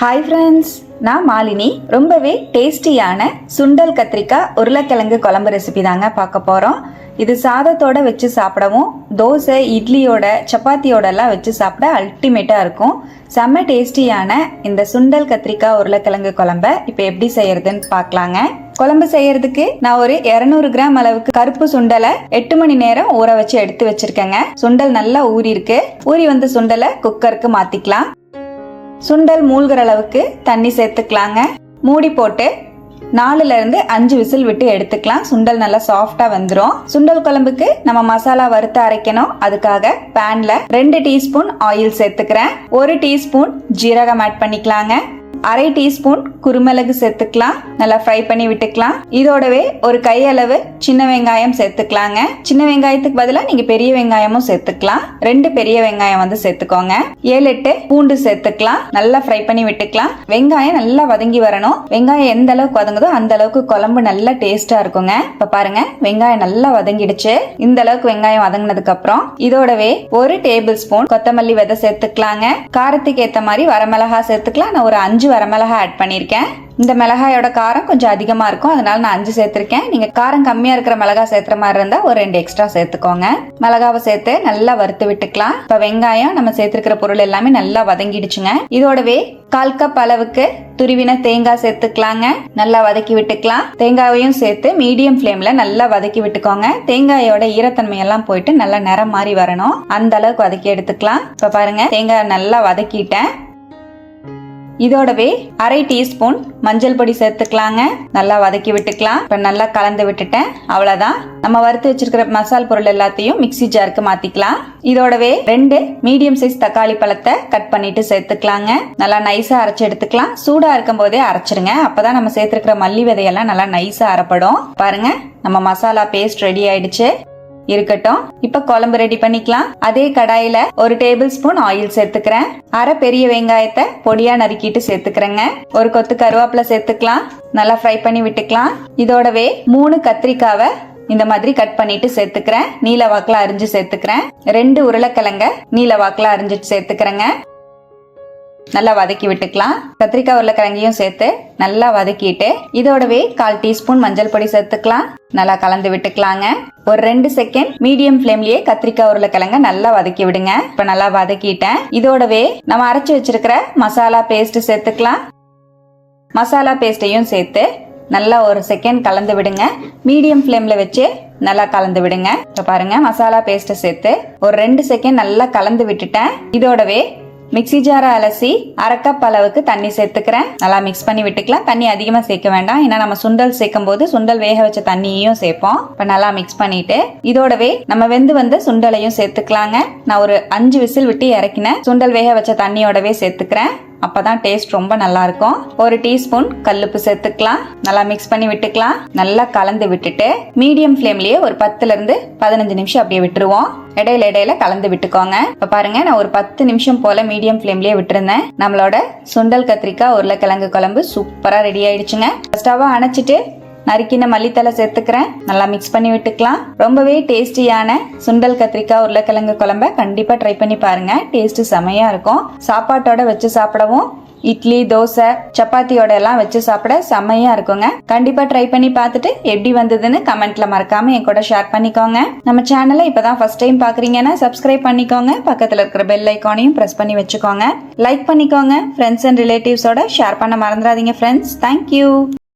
Hi friends நான் மாலினி. ரொம்பவே டேஸ்டியான சுண்டல் கத்திரிக்காய் உருளைக்கிழங்கு குழம்பு ரெசிபி தாங்க பார்க்க போகிறோம் இது சாதத்தோட வச்சு சாப்பிடவும் தோசை இட்லியோட சப்பாத்தியோடலாம் வச்சு சாப்பிட அல்டிமேட்டாக இருக்கும். செம்ம டேஸ்டியான இந்த சுண்டல் கத்திரிக்காய் உருளைக்கிழங்கு குழம்ப இப்போ எப்படி செய்யறதுன்னு பார்க்கலாங்க. குழம்பு செய்யறதுக்கு நான் ஒரு 200 கிராம் அளவுக்கு கருப்பு சுண்டலை எட்டு மணி நேரம் ஊற வச்சு எடுத்து வச்சிருக்கேங்க. சுண்டல் நல்லா ஊறி இருக்கு ஊறி வந்த சுண்டலை குக்கருக்கு மாத்திக்கலாம். சுண்டல் மூழ்கிற அளவுக்கு தண்ணி சேர்த்துக்கலாங்க. மூடி போட்டு நாலுல இருந்து அஞ்சு விசில் விட்டு எடுத்துக்கலாம். சுண்டல் நல்லா சாஃப்டா வந்துடும் சுண்டல் குழம்புக்கு நம்ம மசாலா வறுத்து அரைக்கணும். அதுக்காக பேன்ல ரெண்டு டீஸ்பூன் ஆயில் சேர்த்துக்கிறேன். ஒரு டீஸ்பூன் ஜீரகம் ஆட் பண்ணிக்கலாங்க. அரை டீஸ்பூன் குருமிளகு சேர்த்துக்கலாம். நல்லா ஃப்ரை பண்ணி விட்டுக்கலாம். இதோடவே ஒரு கையளவு சின்ன வெங்காயம் சேர்த்துக்கலாங்க. சின்ன வெங்காயத்துக்கு பதிலாக நீங்க பெரிய வெங்காயமும் சேர்த்துக்கலாம். ரெண்டு பெரிய வெங்காயம் வந்து சேர்த்துக்கோங்க. ஏழு எட்டு பூண்டு சேர்த்துக்கலாம். நல்லா ஃப்ரை பண்ணி விட்டுக்கலாம். வெங்காயம் நல்லா வதங்கி வரணும். வெங்காயம் எந்த அளவுக்கு வதங்குதோ அந்த அளவுக்கு குழம்பு நல்லா டேஸ்டா இருக்குங்க. இப்ப பாருங்க வெங்காயம் நல்லா வதங்கிடுச்சு. இந்த அளவுக்கு வெங்காயம் வதங்கினதுக்கு அப்புறம் இதோடவே ஒரு டேபிள் ஸ்பூன் கொத்தமல்லி விதை சேர்த்துக்கலாங்க. காரத்துக்கு ஏத்த மாதிரி வரமிளகா சேர்த்துக்கலாம். நான் ஒரு அஞ்சு வரமிளகாய் ஆட் பண்ணியிருக்கேன். இந்த மிளகாயோட காரம் கொஞ்சம் அதிகமாக இருக்கும். அதனால நான் அஞ்சு சேர்த்துருக்கேன். நீங்கள் காரம் கம்மியாக இருக்கிற மிளகா சேர்த்துற மாதிரி இருந்தால் ஒரு ரெண்டு எக்ஸ்ட்ரா சேர்த்துக்கோங்க. மிளகாவை சேர்த்து நல்லா வறுத்து விட்டுக்கலாம். இப்போ வெங்காயம் நம்ம சேர்த்துருக்கிற பொருள் எல்லாமே நல்லா வதங்கிடுச்சுங்க. இதோடவே கால் கப் அளவுக்கு துருவின தேங்காய் சேர்த்துக்கலாங்க. நல்லா வதக்கி விட்டுக்கலாம். தேங்காயையும் சேர்த்து மீடியம் ஃப்ளேம்ல நல்லா வதக்கி விட்டுக்கோங்க. தேங்காயோட ஈரத்தன்மை எல்லாம் போயிட்டு நல்லா நிறம் மாதிரி வரணும். அந்த அளவுக்கு வதக்கி எடுத்துக்கலாம். இப்போ பாருங்க தேங்காய் நல்லா வதக்கிட்டேன். இதோடவே அரை டீஸ்பூன் மஞ்சள் பொடி சேர்த்துக்கலாங்க. நல்லா வதக்கி விட்டுக்கலாம். இப்போ நல்லா கலந்து விட்டுட்டேன். அவ்வளோதான் நம்ம வறுத்து வச்சிருக்கிற மசால் பொருள் எல்லாத்தையும் மிக்ஸி ஜாருக்கு மாத்திக்கலாம். இதோடவே ரெண்டு மீடியம் சைஸ் தக்காளி பழத்தை கட் பண்ணிட்டு சேர்த்துக்கலாங்க. நல்லா நைஸா அரைச்சு எடுத்துக்கலாம். சூடா இருக்கும் போதே அரைச்சிருங்க. அப்பதான் நம்ம சேர்த்திருக்கிற மல்லி விதையெல்லாம் நல்லா நைஸா அரைப்படும். பாருங்க. நம்ம மசாலா பேஸ்ட் ரெடி ஆயிடுச்சு. இருக்கட்டும். இப்ப குழம்பு ரெடி பண்ணிக்கலாம். அதே கடாயில ஒரு டேபிள் ஸ்பூன் ஆயில் சேர்த்துக்கிறேன். அரை பெரிய வெங்காயத்தை பொடியா நறுக்கிட்டு சேர்த்துக்கிறேங்க. ஒரு கொத்து கருவேப்பிலை சேர்த்துக்கலாம். நல்லா ஃப்ரை பண்ணி விட்டுக்கலாம். இதோடவே மூணு கத்திரிக்காவை இந்த மாதிரி கட் பண்ணிட்டு சேர்த்துக்கிறேன். நீல வாக்குல அரிஞ்சு சேர்த்துக்கிறேன். ரெண்டு உருளைக்கிழங்க நீல வாக்குல அரிஞ்சிட்டு சேர்த்துக்கிறேங்க. நல்லா வதக்கி விட்டுக்கலாம். கத்திரிக்காய் உருளைக்கிழங்கையும் சேர்த்து நல்லா வதக்கிட்டு இதோடவே கால் டீஸ்பூன் மஞ்சள் பொடி சேர்த்துக்கலாம். நல்லா கலந்து விட்டுக்கலாங்க. ஒரு ரெண்டு செகண்ட் மீடியம் ஃப்ளேம்லயே கத்திரிக்காய் உருளைக்கிழங்க நல்லா வதக்கி விடுங்க. இப்ப நல்லா வதக்கிட்டேன். இதோடவே நம்ம அரைச்சு வச்சிருக்கிற மசாலா பேஸ்ட் சேர்த்துக்கலாம். மசாலா பேஸ்ட்டையும் சேர்த்து நல்லா ஒரு செகண்ட் கலந்து விடுங்க. மீடியம் ஃப்ளேம்ல வச்சு நல்லா கலந்து விடுங்க. இப்ப பாருங்க மசாலா பேஸ்ட்டை சேர்த்து ஒரு ரெண்டு செகண்ட் நல்லா கலந்து விட்டுட்டேன். இதோடவே மிக்ஸி ஜாரை அலசி அரைக்கப் அளவுக்கு தண்ணி சேர்த்துக்கிறேன். நல்லா மிக்ஸ் பண்ணி விட்டுக்கலாம். தண்ணி அதிகமாக சேர்க்க வேண்டாம். ஏன்னா நம்ம சுண்டல் சேர்க்கும் போது சுண்டல் வேக வச்ச தண்ணியையும் சேர்ப்போம். இப்போ நல்லா மிக்ஸ் பண்ணிட்டு இதோடவே நம்ம வெந்து வந்த சுண்டலையும் சேர்த்துக்கலாங்க. நான் ஒரு அஞ்சு விசில் விட்டு இறக்கினேன். சுண்டல் வேக வச்ச தண்ணியோடவே சேர்த்துக்கிறேன். அப்பதான் டேஸ்ட் ரொம்ப நல்லா இருக்கும் ஒரு டீஸ்பூன் கல்லுப்பு சேர்த்துக்கலாம். நல்லா மிக்ஸ் பண்ணி விட்டுக்கலாம். நல்லா கலந்து விட்டுட்டு மீடியம் ஃப்ளேம்லயே ஒரு பத்துல இருந்து பதினஞ்சு நிமிஷம் அப்படியே விட்டுருவோம். இடையில இடையில கலந்து விட்டுக்கோங்க. இப்ப பாருங்க நான் ஒரு பத்து நிமிஷம் போல மீடியம் ஃப்ளேம்லயே விட்டுருந்தேன். நம்மளோட சுண்டல் கத்திரிக்காய் உருளைக்கிழங்கு குழம்பு சூப்பரா ரெடி ஆயிடுச்சுங்க. ஸ்டவ்வை அணைச்சிட்டு நறுக்கின மல்லித்தலை சேர்த்துக்கிறேன். நல்லா மிக்ஸ் பண்ணி விட்டுக்கலாம். ரொம்பவே டேஸ்டியான சுண்டல் கத்திரிக்காய் உருளைக்கிழங்கு குழம்ப கண்டிப்பா ட்ரை பண்ணி பாருங்க. டேஸ்ட் செமையா இருக்கும். சாப்பாட்டோட வச்சு சாப்பிடவும் இட்லி தோசை சப்பாத்தியோட எல்லாம் வச்சு சாப்பிட செம்மையா இருக்குங்க. கண்டிப்பா ட்ரை பண்ணி பார்த்துட்டு எப்படி வந்ததுன்னு கமெண்ட்ல மறக்காம என் கூட ஷேர் பண்ணிக்கோங்க. நம்ம சேனலை இப்பதான் ஃபர்ஸ்ட் டைம் பாக்குறீங்கன்னா சப்ஸ்கிரைப் பண்ணிக்கோங்க. பக்கத்துல இருக்கிற பெல் ஐக்கானையும் பிரஸ் பண்ணி வச்சுக்கோங்க. லைக் பண்ணிக்கோங்க. ஃப்ரெண்ட்ஸ் அண்ட் ரிலேட்டிவ்ஸோட ஷேர் பண்ண மறந்துடாதீங்க ஃப்ரெண்ட்ஸ் தேங்க்யூ